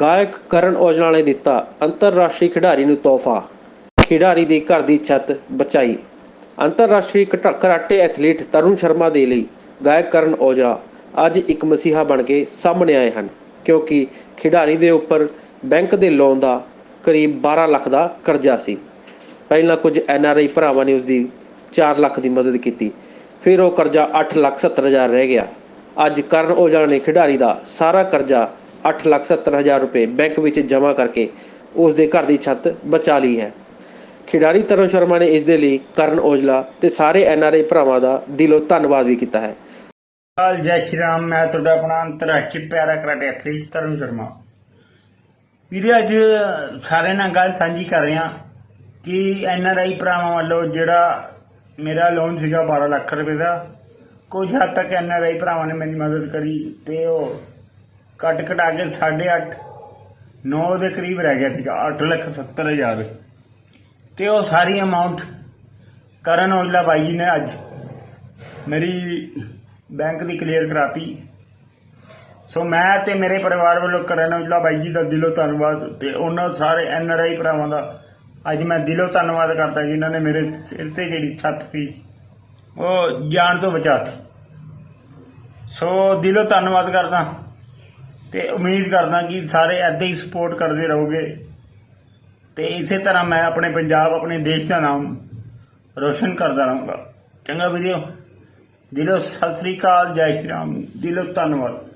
ਗਾਇਕ ਕਰਨ ਔਜਲਾ ਨੇ ਦਿੱਤਾ ਅੰਤਰਰਾਸ਼ਟਰੀ ਖਿਡਾਰੀ ਨੂੰ ਤੋਹਫਾ। ਖਿਡਾਰੀ ਦੇ ਘਰ ਦੀ ਛੱਤ ਬਚਾਈ। ਅੰਤਰਰਾਸ਼ਟਰੀ ਕਟ- ਕਰਾਟੇ ਐਥਲੀਟ ਤਰੁਣ ਸ਼ਰਮਾ ਦੇ ਲਈ ਗਾਇਕ ਕਰਨ ਔਜਲਾ ਅੱਜ ਇੱਕ ਮਸੀਹਾ ਬਣ ਕੇ ਸਾਹਮਣੇ ਆਏ ਹਨ, ਕਿਉਂਕਿ ਖਿਡਾਰੀ ਦੇ ਉੱਪਰ ਬੈਂਕ ਦੇ ਲੋਨ ਦਾ ਕਰੀਬ 12 ਲੱਖ ਦਾ ਕਰਜ਼ਾ ਸੀ। ਪਹਿਲਾਂ ਕੁਝ ਐੱਨ ਆਰ ਆਈ ਭਰਾਵਾਂ ਨੇ ਉਸ ਦੀ 4 ਲੱਖ ਦੀ ਮਦਦ ਕੀਤੀ, ਫਿਰ ਉਹ ਕਰਜ਼ਾ 8 ਲੱਖ 70 ਹਜ਼ਾਰ ਰਹਿ ਗਿਆ। ਅੱਜ ਕਰਨ ਔਜਲਾ ਨੇ ਖਿਡਾਰੀ ਦਾ ਸਾਰਾ ਕਰਜ਼ਾ 8 ਲੱਖ 70 ਹਜ਼ਾਰ ਰੁਪਏ ਬੈਂਕ ਵਿੱਚ ਜਮ੍ਹਾਂ ਕਰਕੇ ਉਸ ਦੇ ਘਰ ਦੀ ਛੱਤ ਬਚਾ ਲਈ ਹੈ। ਖਿਡਾਰੀ ਤਰਨ ਸ਼ਰਮਾ ਨੇ ਇਸ ਦੇ ਲਈ ਕਰਨ ਔਜਲਾ ਤੇ ਸਾਰੇ ਐਨਆਰਆਈ ਭਰਾਵਾਂ ਦਾ ਦਿਲੋਂ ਧੰਨਵਾਦ ਵੀ ਕੀਤਾ ਹੈ। ਹਾਲ ਜੈ ਸ਼੍ਰੀ ਰਾਮ, ਮੈਂ ਤੁਹਾਡਾ ਆਪਣਾ ਅੰਤਰਰਾਸ਼ਟਰੀ para karate athlete Tarun Sharma. ਵੀਰੇ, ਅੱਜ ਸਾਰੇ ਨਾਲ ਗੱਲ ਸਾਂਝੀ ਕਰ ਰਿਹਾ ਕਿ ਐਨ ਆਰ ਆਈ ਭਰਾਵਾਂ ਵੱਲੋਂ ਜਿਹੜਾ ਮੇਰਾ ਲੋਨ ਸੀਗਾ 12 ਲੱਖ ਰੁਪਏ ਦਾ, ਕੁਝ ਹੱਦ ਤੱਕ ਐਨ ਆਰ ਆਈ ਭਰਾਵਾਂ ਨੇ ਮੇਰੀ ਮਦਦ ਕਰੀ ਤੇ ਉਹ ਕੱਟ ਕਟਾ ਕੇ 8.5 9 ਦੇ ਕਰੀਬ ਰਹਿ ਗਿਆ ਸੀਗਾ 8 ਲੱਖ 70 ਹਜ਼ਾਰ। ਤੇ ਉਹ ਸਾਰੀ ਅਮਾਉਂਟ ਕਰਨ ਔਜਲਾ ਬਾਈ ਜੀ ਨੇ ਅੱਜ ਮੇਰੀ ਬੈਂਕ ਦੀ ਕਲੀਅਰ ਕਰਾਤੀ। ਸੋ ਮੈਂ ਤੇ ਮੇਰੇ ਪਰਿਵਾਰ ਵੱਲੋਂ ਕਰਨ ਔਜਲਾ ਬਾਈ ਜੀ ਦਾ ਦਿਲੋਂ ਧੰਨਵਾਦ ਤੇ ਉਹਨਾਂ ਸਾਰੇ ਐਨ ਆਰ ਆਈ ਭਰਾਵਾਂ ਦਾ ਅੱਜ ਮੈਂ ਦਿਲੋਂ ਧੰਨਵਾਦ ਕਰਦਾ ਜਿਨ੍ਹਾਂ ਨੇ ਮੇਰੇ ਸਿਰ ਤੇ ਜਿਹੜੀ ਛੱਤ ਸੀ, ਉਹ ਜਾਣ ਤੋਂ ਬਚਾਤੀ ਸੋ ਦਿਲੋਂ ਧੰਨਵਾਦ ਕਰਦਾ। ਤੇ ਉਮੀਦ ਕਰਦਾ ਕਿ ਸਾਰੇ ਐਦਾਂ ਹੀ ਸਪੋਰਟ ਕਰਦੇ ਰਹੋਗੇ। ਤੇ ਇਸੇ ਤਰ੍ਹਾਂ ਮੈਂ ਆਪਣੇ ਪੰਜਾਬ, ਆਪਣੇ ਦੇਸ਼ ਦਾ ਨਾਮ ਰੋਸ਼ਨ ਕਰਦਾ ਰਹੂੰਗਾ। ਚੰਗਾ ਵੀਡੀਓ ਦਿਲੋਂ ਸਤਿ ਸ੍ਰੀ ਅਕਾਲ, ਜੈ ਸ਼੍ਰੀ ਰਾਮ। ਦਿਲੋਂ ਧੰਨਵਾਦ।